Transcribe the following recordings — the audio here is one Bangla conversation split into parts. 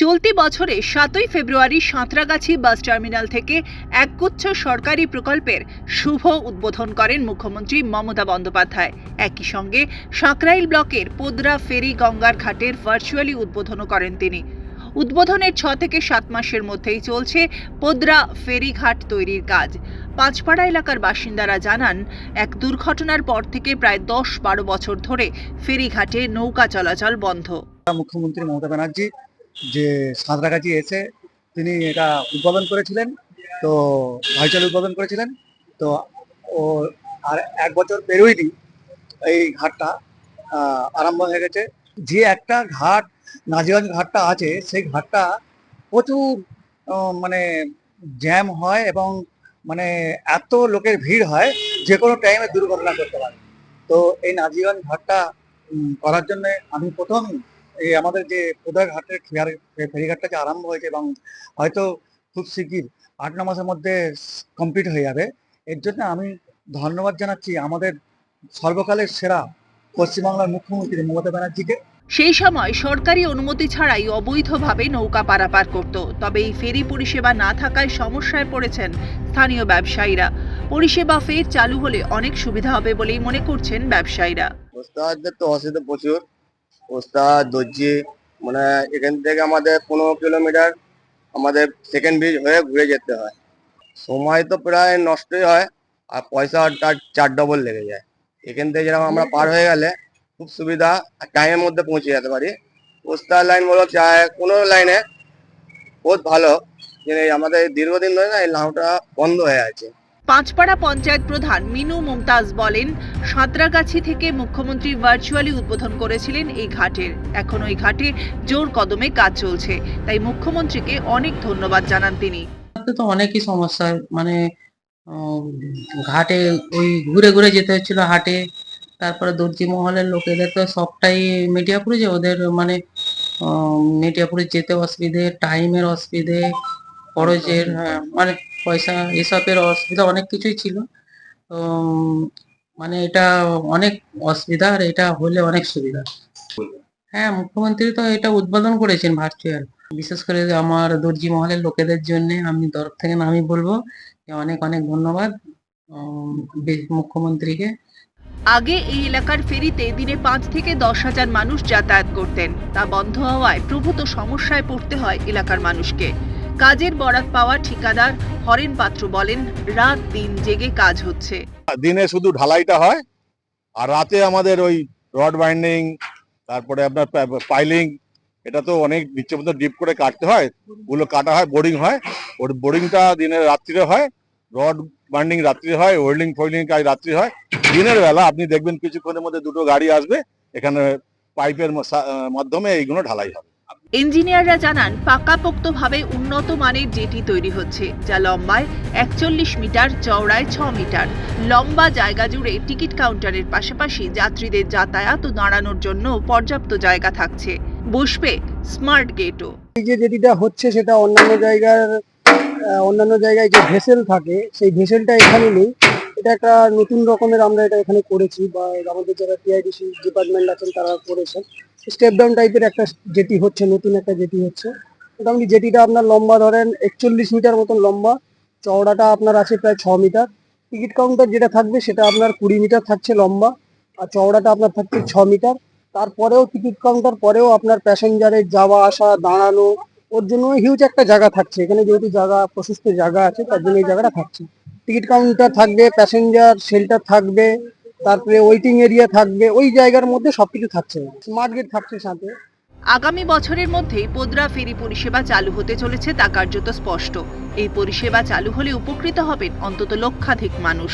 চলতি বছরে সাতই ফেব্রুয়ারি সাঁতরাগাছি বাস টার্মিনাল থেকে একগুচ্ছ সরকারি প্রকল্পের শুভ উদ্বোধন করেন মুখ্যমন্ত্রী মমতা বন্দ্যোপাধ্যায়। একই সঙ্গে সাঁকরাইল ব্লকের পোদরা ফেরি গঙ্গার ঘাটের ভার্চুয়ালি উদ্বোধনও করেন তিনি। উদ্বোধনের ছ থেকে সাত মাসের মধ্যেই চলছে পোদরা ফেরিঘাট তৈরির কাজ। পাঁচপাড়া এলাকার বাসিন্দারা জানান, এক দুর্ঘটনার পর থেকে প্রায় দশ বারো বছর ধরে ফেরিঘাটে নৌকা চলাচল বন্ধ। মুখ্যমন্ত্রী মমতা ব্যানার্জি যে সাঁতরাগাছি এসে তিনি এটা উদ্বোধন করেছিলেন, তো ভাইচাল উদ্বোধন করেছিলেন, তো ও আর এক বছর পেরোয়নি এই ঘাটটা আরম্ভ হয়ে গেছে। যে একটা ঘাট, নাজিগঞ্জ ঘাটটা আছে, সেই ঘাটটা প্রচুর মানে জ্যাম হয় এবং মানে এত লোকের ভিড় হয় যে কোনো টাইমে দুর্ঘটনা করতে পারে। তো এই নাজিগঞ্জ ঘাটটা করার জন্য আমি প্রথম এই আমাদের যে পোদা ঘাটের ফেরিঘাটটা যে আরম্ভ হয়েছে এবং হয়তো খুব শিগগির আট ন মাসের মধ্যে কমপ্লিট হয়ে যাবে। এর জন্য আমি ধন্যবাদ জানাচ্ছি আমাদের সর্বকালের সেরা পশ্চিমবাংলার মুখ্যমন্ত্রী মমতা ব্যানার্জিকে। সেই সময় সরকারি অনুমতি ছাড়াই অবৈধভাবে নৌকা পারাপার করত তবে এই ফেরি পরিষেবা না থাকায় সমস্যায় পড়েছেন স্থানীয় ব্যবসায়ীরা। পরিষেবা ফের চালু হলে অনেক সুবিধা হবে বলেই মনে করছেন ব্যবসায়ীরা। তো অসুবিধা প্রচুর। ওস্তাদ দর্জি মানে এখান থেকে আমাদের পনেরো কিলোমিটার আমাদের সেকেন্ড ব্রিজ হয়ে ঘুরে যেতে হয়। সময় তো প্রায় নষ্টই হয়, আর পয়সা তার চার ডবল লেগে যায়। এখান থেকে যেরকম আমরা পার হয়ে গেলে খুব সুবিধা টাইমের মধ্যে পৌঁছে যেতে পারি। ওস্তাদ লাইন বলো চায় কোনো লাইনে বহুত ভালো। আমাদের দীর্ঘদিন ধরে না, এই নাওটা বন্ধ হয়ে আছে। পাঁচপাড়া পঞ্চায়েত প্রধান মিনু মুমতাজ বলেন সাঁতরাগাছি থেকে মুখ্যমন্ত্রী ভার্চুয়ালি উদ্বোধন করেছিলেন এই ঘাটের এখন ওই ঘাটে জোর কদমে কাজ চলছে তাই মুখ্যমন্ত্রীকে অনেক ধন্যবাদ জানান তিনি তো অনেকই সমস্যা। মানে ঘাটে ওই ঘুরে ঘুরে যেতে হচ্ছিল হাটে তারপরে দর্জি মহলের লোকেদের তো সবটাই মেটিয়াপুরে যে ওদের মানে মেটিয়াপুরে যেতে অসুবিধে টাইমের অসুবিধে খরচের হ্যাঁ, মানে পয়সা, এসবের অসুবিধা অনেক কিছুই ছিল। তো মানে এটা অনেক অসুবিধা আর এটা হলে অনেক সুবিধা। হ্যাঁ মুখ্যমন্ত্রী তো এটা উদ্বোধন করেছেন ভার্চুয়াল বিশেষ করে আমার দর্জি মহলের লোকেদের জন্য আমি তরফ থেকে আমি বলব অনেক অনেক ধন্যবাদ মুখ্যমন্ত্রীকে। আগে এই এলাকার ফেরিতে দিনে পাঁচ থেকে দশ হাজার মানুষ যাতায়াত করতেন। তা বন্ধ হওয়ায় প্রভূত সমস্যায় পড়তে হয় এলাকার মানুষকে। কাজের বরাত পাওয়া ঠিকাদার হরেন পাত্র বলেন, রাত দিন জেগে কাজ হচ্ছে। দিনে শুধু ঢালাইটা হয়, আর রাতে আমাদের ওই রড বাইন্ডিং, তারপরে আপনার পাইলিং, এটা তো অনেক নিচে মধ্যে ডিপ করে কাটতে হয়, ওগুলো কাটা হয়, বোরিং হয়, ওর বোরিংটা দিনে রাত্রিরে হয়, রড বাইন্ডিং রাত্রি হয়, ওয়েল্ডিং ফোল্ডিং কাজ রাত্রি হয়, দিনের বেলা আপনি দেখবেন কিছুক্ষণের মধ্যে দুটো গাড়ি আসবে, এখানে পাইপের মাধ্যমে এইগুলো ঢালাই হবে। ইঞ্জিনিয়াররা জানান, পাকাপোক্তভাবে উন্নত মানের জেটি তৈরি হচ্ছে, যা লম্বায় একচল্লিশ মিটার, চওড়ায় ছ মিটার। লম্বা জায়গা জুড়ে টিকিট কাউন্টারের পাশাপাশি যাত্রীদের যাতায়াত ও দাঁড়ানোর জন্য পর্যাপ্ত জায়গা থাকছে। বসবে স্মার্ট গেটও। যে যেটিটা হচ্ছে, সেটা অন্যান্য জায়গার অন্যান্য জায়গায় যে ভেসেল থাকে, সেই ভেসেলটা এখানে নেই। এটা একটা নতুন রকমের আমরা এটা এখানে করেছি বা আমাদের যারা টিআইডিসি ডিপার্টমেন্ট আছেন তারা করেছেন। স্টেপ ডাউন টাইপের একটা জেটি হচ্ছে, নতুন একটা জেটি হচ্ছে। মোটামুটি জেটিটা আপনার লম্বা ধরেন একচল্লিশ মিটার মতন লম্বা, চওড়াটা আপনার আছে প্রায় ছ মিটার। টিকিট কাউন্টার যেটা থাকবে সেটা আপনার কুড়ি মিটার থাকছে লম্বা, আর চওড়াটা আপনার থাকছে ছ মিটার। তারপরেও টিকিট কাউন্টার পরেও আপনার প্যাসেঞ্জারের যাওয়া, আসা, দাঁড়ানো, ওর জন্য হিউজ একটা জায়গা থাকছে। এখানে যেহেতু জায়গা, প্রশস্ত জায়গা আছে, তার জন্য এই জায়গাটা থাকছে। টিকিট কাউন্টার থাকবে প্যাসেঞ্জার শেল্টার থাকবে, তারপরে ওয়েটিং এরিয়া থাকবে, ওই জায়গার মধ্যে সবকিছু থাকছে। স্মার্ট গেট থাকছে সাথে। আগামী বছরের মধ্যেই পোদরা ফেরি পরিষেবা চালু হতে চলেছে তা কার্যত স্পষ্ট। এই পরিষেবা চালু হলে উপকৃত হবেন অন্তত লক্ষাধিক মানুষ।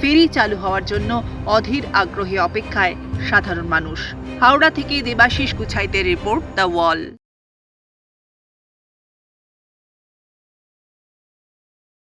ফেরি চালু হওয়ার জন্য অধীর আগ্রহে অপেক্ষায় সাধারণ মানুষ। হাওড়া থেকে দেবাশিস গুছাইতে রিপোর্ট দ্য ওয়াল।